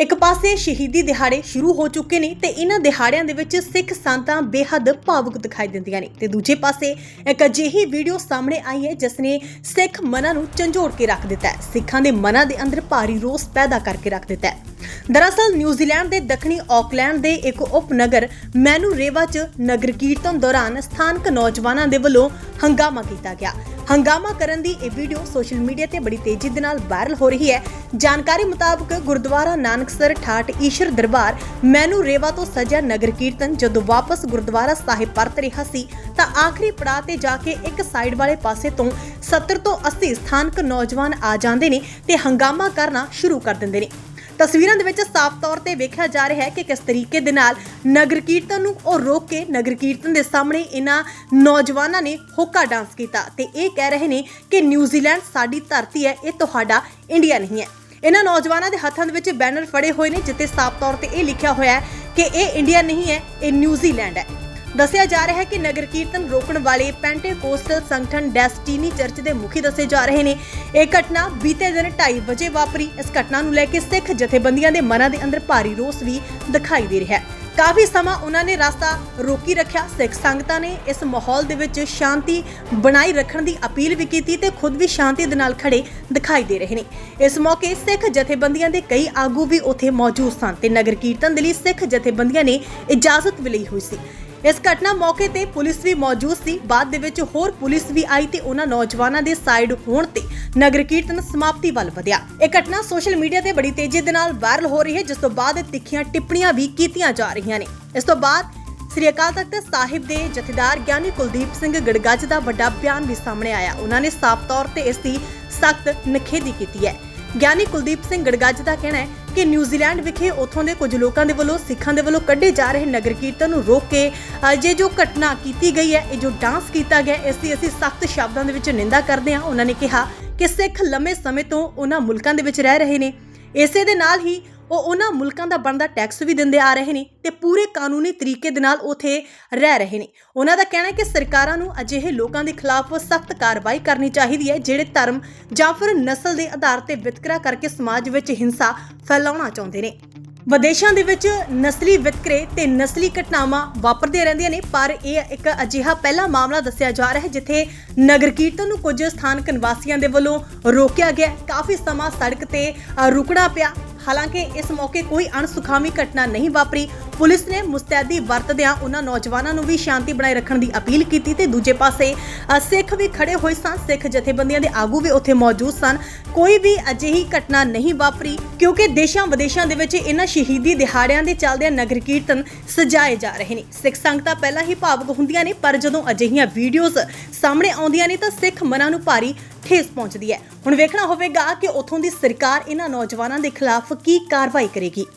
ਇੱਕ ਪਾਸੇ ਸ਼ਹੀਦੀ ਦਿਹਾੜੇ ਸ਼ੁਰੂ ਹੋ ਚੁੱਕੇ ਨੇ ਤੇ ਇਹਨਾਂ ਦਿਹਾੜਿਆਂ ਦੇ ਵਿੱਚ ਸਿੱਖ ਸੰਤਾਂ ਬੇਹੱਦ ਭਾਵੁਕ ਦਿਖਾਈ ਦਿੰਦੀਆਂ ਨੇ। ਤੇ ਦੂਜੇ ਪਾਸੇ ਇੱਕ ਅਜਿਹੀ ਵੀਡੀਓ ਸਾਹਮਣੇ ਆਈ ਹੈ, ਜਿਸ ਨੇ ਸਿੱਖ ਮਨਾਂ ਨੂੰ ਝੰਜੋੜ ਕੇ ਰੱਖ ਦਿੱਤਾ ਹੈ। ਸਿੱਖਾਂ ਦੇ ਮਨਾਂ ਦੇ ਅੰਦਰ ਭਾਰੀ ਰੋਸ ਪੈਦਾ ਕਰਕੇ ਰੱਖ ਦਿੱਤਾ ਹੈ। ਦਰਅਸਲ, ਨਿਊਜ਼ੀਲੈਂਡ ਦੇ ਦੱਖਣੀ ਆਕਲੈਂਡ ਦੇ ਇੱਕ ਉਪਨਗਰ ਮੈਨੂ ਰੇਵਾ 'ਚ ਨਗਰ ਕੀਰਤਨ ਦੌਰਾਨ ਸਥਾਨਕ ਨੌਜਵਾਨਾਂ ਦੇ ਵੱਲੋਂ ਹੰਗਾਮਾ ਕੀਤਾ ਗਿਆ। ਹੰਗਾਮਾ ਕਰਨ ਦੀ ਇਹ ਵੀਡੀਓ ਸੋਸ਼ਲ ਮੀਡੀਆ ਤੇ ਬੜੀ ਤੇਜ਼ੀ ਦੇ ਨਾਲ ਵਾਇਰਲ ਹੋ ਰਹੀ ਹੈ। ਜਾਣਕਾਰੀ ਮੁਤਾਬਕ ਗੁਰਦੁਆਰਾ ਨਾਨਕਸਰ ਠਾਠ ਈਸ਼ਰ ਦਰਬਾਰ, ਮੈਨੂ ਰੇਵਾ ਤੋਂ ਸਜਿਆ ਨਗਰ ਕੀਰਤਨ ਜਦੋਂ ਵਾਪਸ ਗੁਰਦੁਆਰਾ ਸਾਹਿਬ ਪਰਤ ਰਿਹਾ ਸੀ, ਤਾਂ ਆਖਰੀ ਪੜਾਅ ਤੇ ਜਾ ਕੇ ਇੱਕ ਸਾਈਡ ਵਾਲੇ ਪਾਸੇ ਤੋਂ 70 ਤੋਂ 80 ਸਥਾਨਕ ਨੌਜਵਾਨ ਆ ਜਾਂਦੇ ਨੇ ਤੇ ਹੰਗਾਮਾ ਕਰਨਾ ਸ਼ੁਰੂ ਕਰ ਦਿੰਦੇ ਨੇ। ਤਸਵੀਰਾਂ ਦੇ ਵਿੱਚ ਸਾਫ਼ ਤੌਰ ਤੇ ਵੇਖਿਆ ਜਾ ਰਿਹਾ ਹੈ ਕਿ ਕਿਸ ਤਰੀਕੇ ਦੇ ਨਾਲ ਨਗਰ ਕੀਰਤਨ ਨੂੰ ਉਹ ਰੋਕ ਕੇ ਨਗਰ ਕੀਰਤਨ ਦੇ ਸਾਹਮਣੇ ਇਹਨਾਂ ਨੌਜਵਾਨਾਂ ਨੇ ਹੋਕਾ ਡਾਂਸ ਕੀਤਾ ਤੇ ਇਹ ਕਹਿ ਰਹੇ ਨੇ ਕਿ ਨਿਊਜ਼ੀਲੈਂਡ ਸਾਡੀ ਧਰਤੀ ਹੈ, ਇਹ ਤੁਹਾਡਾ ਇੰਡੀਆ ਨਹੀਂ ਹੈ। ਇਹਨਾਂ ਨੌਜਵਾਨਾਂ ਦੇ ਹੱਥਾਂ ਦੇ ਵਿੱਚ ਬੈਨਰ ਫੜੇ ਹੋਏ ਨੇ ਜਿੱਤੇ ਸਾਫ਼ ਤੌਰ ਤੇ ਇਹ ਲਿਖਿਆ ਹੋਇਆ ਹੈ ਕਿ ਇਹ ਇੰਡੀਆ ਨਹੀਂ ਹੈ, ਇਹ ਨਿਊਜ਼ੀਲੈਂਡ ਹੈ। ਦੱਸਿਆ ਜਾ ਰਿਹਾ ਹੈ ਕਿ ਨਗਰ ਕੀਰਤਨ ਰੋਕਣ ਵਾਲੇ ਪੈਂਟੇਕੋਸਟਲ ਸੰਗਠਨ ਡੈਸਟੀਨੀ ਚਰਚ ਦੇ ਮੁਖੀ ਦੱਸੇ ਜਾ ਰਹੇ ਨੇ। ਇਹ ਘਟਨਾ ਬੀਤੇ ਦਿਨ 2:30 ਵਜੇ ਵਾਪਰੀ। ਇਸ ਘਟਨਾ ਨੂੰ ਲੈ ਕੇ ਸਿੱਖ ਜਥੇਬੰਦੀਆਂ ਦੇ ਮਨਾਂ ਦੇ ਅੰਦਰ ਭਾਰੀ ਰੋਸ ਵੀ ਦਿਖਾਈ ਦੇ ਰਿਹਾ ਹੈ। ਕਾਫੀ ਸਮਾਂ ਉਹਨਾਂ ਨੇ ਰਸਤਾ ਰੋਕੀ ਰੱਖਿਆ। ਸਿੱਖ ਸੰਗਤਾਂ ਨੇ ਇਸ ਮਾਹੌਲ ਦੇ ਵਿੱਚ ਸ਼ਾਂਤੀ ਬਣਾਈ ਰੱਖਣ ਦੀ ਅਪੀਲ ਵੀ ਕੀਤੀ ਤੇ ਖੁਦ ਵੀ ਸ਼ਾਂਤੀ ਦੇ ਨਾਲ ਖੜੇ ਦਿਖਾਈ ਦੇ ਰਹੇ ਨੇ। ਇਸ ਮੌਕੇ ਸਿੱਖ ਜਥੇਬੰਦੀਆਂ ਦੇ ਕਈ ਆਗੂ ਵੀ ਉੱਥੇ ਮੌਜੂਦ ਸਨ ਤੇ ਨਗਰ ਕੀਰਤਨ ਦੇ ਲਈ ਸਿੱਖ ਜਥੇਬੰਦੀਆਂ ਨੇ ਇਜਾਜ਼ਤ ਵੀ ਲਈ ਹੋਈ ਸੀ। ਇਸ ਘਟਨਾ ਮੌਕੇ ਤੇ ਪੁਲਿਸ ਵੀ ਮੌਜੂਦ ਸੀ। ਬਾਅਦ ਦੇ ਵਿੱਚ ਹੋਰ ਪੁਲਿਸ ਵੀ ਆਈ ਤੇ ਉਹਨਾਂ ਨੌਜਵਾਨਾਂ ਦੇ ਸਾਈਡ ਹੋਣ ਤੇ ਨਗਰ ਕੀਰਤਨ ਸਮਾਪਤੀ ਵੱਲ ਵਧਿਆ। ਇਹ ਘਟਨਾ ਸੋਸ਼ਲ ਮੀਡੀਆ ਤੇ ਬੜੀ ਤੇਜ਼ੀ ਦੇ ਨਾਲ ਵਾਇਰਲ ਹੋ ਰਹੀ ਹੈ, ਜਿਸ ਤੋਂ ਬਾਅਦ ਤਿੱਖੀਆਂ ਟਿੱਪਣੀਆਂ ਵੀ ਕੀਤੀਆਂ ਜਾ ਰਹੀਆਂ ਨੇ। ਇਸ ਤੋਂ ਬਾਅਦ ਸ੍ਰੀ ਅਕਾਲ ਤਖਤ ਸਾਹਿਬ ਦੇ ਜਥੇਦਾਰ ਗਿਆਨੀ ਕੁਲਦੀਪ ਸਿੰਘ ਗੜਗੱਜ ਦਾ ਵੱਡਾ ਬਿਆਨ ਵੀ ਸਾਹਮਣੇ ਆਇਆ। ਉਹਨਾਂ ਨੇ ਸਾਫ਼ ਤੌਰ ਤੇ ਇਸ ਦੀ ਸਖਤ ਨਿਖੇਧੀ ਕੀਤੀ ਹੈ। ਗਿਆਨੀ ਕੁਲਦੀਪ ਸਿੰਘ ਗੜਗੱਜ ਦਾ ਕਹਿਣਾ ਹੈ ਕਿ ਨਿਊਜ਼ੀਲੈਂਡ ਵਿਖੇ ਉੱਥੋਂ ਦੇ ਕੁਝ ਲੋਕਾਂ ਦੇ ਵੱਲੋਂ, ਸਿੱਖਾਂ ਦੇ ਵੱਲੋਂ ਕੱਢੇ ਜਾ ਰਹੇ ਨਗਰ ਕੀਰਤਨ ਨੂੰ ਰੋਕ ਕੇ ਅਜੇ ਜੋ ਘਟਨਾ ਕੀਤੀ ਗਈ ਹੈ, ਇਹ ਜੋ ਡਾਂਸ ਕੀਤਾ ਗਿਆ, ਇਸ ਦੀ ਅਸੀਂ ਸਖਤ ਸ਼ਬਦਾਂ ਦੇ ਵਿੱਚ ਨਿੰਦਾ ਕਰਦੇ ਹਾਂ। ਉਹਨਾਂ ਨੇ ਕਿਹਾ ਕਿ ਸਿੱਖ ਲੰਮੇ ਸਮੇਂ ਤੋਂ ਉਹਨਾਂ ਮੁਲਕਾਂ ਦੇ ਵਿੱਚ ਰਹਿ ਰਹੇ ਨੇ। ਇਸੇ ਦੇ ਨਾਲ ਹੀ ਉਹ ਉਹਨਾਂ ਮੁਲਕਾਂ ਦਾ ਬਣਦਾ ਟੈਕਸ ਵੀ ਦਿੰਦੇ ਆ ਰਹੇ ਨੇ ਤੇ ਪੂਰੇ ਕਾਨੂੰਨੀ ਤਰੀਕੇ ਦੇ ਨਾਲ ਉਥੇ ਰਹਿ ਰਹੇ ਨੇ। ਉਹਨਾਂ ਦਾ ਕਹਿਣਾ ਹੈ ਕਿ ਸਰਕਾਰਾਂ ਨੂੰ ਅਜਿਹੇ ਲੋਕਾਂ ਦੇ ਖਿਲਾਫ ਸਖਤ ਕਾਰਵਾਈ ਕਰਨੀ ਚਾਹੀਦੀ ਹੈ, ਜਿਹੜੇ ਧਰਮ ਜਾਂ ਫਿਰ ਨਸਲ ਦੇ ਆਧਾਰ ਤੇ ਵਿਤਕਰਾ ਕਰਕੇ ਸਮਾਜ ਵਿੱਚ ਹਿੰਸਾ ਫੈਲਾਉਣਾ ਚਾਹੁੰਦੇ ਨੇ। ਵਿਦੇਸ਼ਾਂ ਦੇ ਵਿੱਚ ਨਸਲੀ ਵਿਤਕਰੇ ਤੇ ਨਸਲੀ ਘਟਨਾਵਾਂ ਵਾਪਰਦੀਆਂ ਰਹਿੰਦੀਆਂ ਨੇ, ਪਰ ਇਹ ਇੱਕ ਅਜਿਹਾ ਪਹਿਲਾ ਮਾਮਲਾ ਦੱਸਿਆ ਜਾ ਰਿਹਾ ਹੈ, ਜਿੱਥੇ ਨਗਰ ਕੀਰਤਨ ਨੂੰ ਕੁਝ ਸਥਾਨਕ ਨਿਵਾਸੀਆਂ ਦੇ ਵੱਲੋਂ ਰੋਕਿਆ ਗਿਆ ਕਾਫੀ ਸਮਾਂ ਸੜਕ ਤੇ ਰੁਕਣਾ ਪਿਆ। ਹਾਲਾਂਕਿ ਇਸ ਮੌਕੇ ਕੋਈ ਅਣਸੁਖਾਵੀ ਘਟਨਾ ਨਹੀਂ ਵਾਪਰੀ। ਪੁਲਿਸ ਨੇ ਮੁਸਤੈਦੀ ਵਰਤਦਿਆਂ ਉਹਨਾਂ ਨੌਜਵਾਨਾਂ ਨੂੰ ਵੀ ਸ਼ਾਂਤੀ ਬਣਾਈ ਰੱਖਣ ਦੀ ਅਪੀਲ ਕੀਤੀ ਤੇ ਦੂਜੇ ਪਾਸੇ ਸਿੱਖ ਵੀ ਖੜੇ ਹੋਏ ਸਨ। ਸਿੱਖ ਜਥੇਬੰਦੀਆਂ ਦੇ ਆਗੂ ਵੀ ਉੱਥੇ ਮੌਜੂਦ ਸਨ। ਕੋਈ ਵੀ ਅਜਿਹੀ ਘਟਨਾ ਨਹੀਂ ਵਾਪਰੀ। ਕਿਉਂਕਿ ਦੇਸ਼ਾਂ ਵਿਦੇਸ਼ਾਂ ਦੇ ਵਿੱਚ ਇਹਨਾਂ ਸ਼ਹੀਦੀ ਦਿਹਾੜਿਆਂ ਦੇ ਚੱਲਦਿਆਂ ਨਗਰ ਕੀਰਤਨ ਸਜਾਏ ਜਾ ਰਹੇ ਨੇ। ਸਿੱਖ ਸੰਗਤਾਂ ਪਹਿਲਾਂ ਹੀ ਭਾਵੁਕ ਹੁੰਦੀਆਂ ਨੇ, ਪਰ ਜਦੋਂ ਅਜਿਹੀਆਂ ਵੀਡੀਓਜ਼ ਸਾਹਮਣੇ ਆਉਂਦੀਆਂ ਨੇ ਤਾਂ ਸਿੱਖ ਮਨਾਂ ਨੂੰ ਭਾਰੀ ਠੇਸ ਪਹੁੰਚਦੀ ਹੈ। ਹੁਣ ਵੇਖਣਾ ਹੋਵੇਗਾ ਕਿ ਉੱਥੋਂ ਦੀ ਸਰਕਾਰ ਇਹਨਾਂ ਨੌਜਵਾਨਾਂ ਦੇ ਖਿਲਾਫ ਕੀ ਕਾਰਵਾਈ ਕਰੇਗੀ।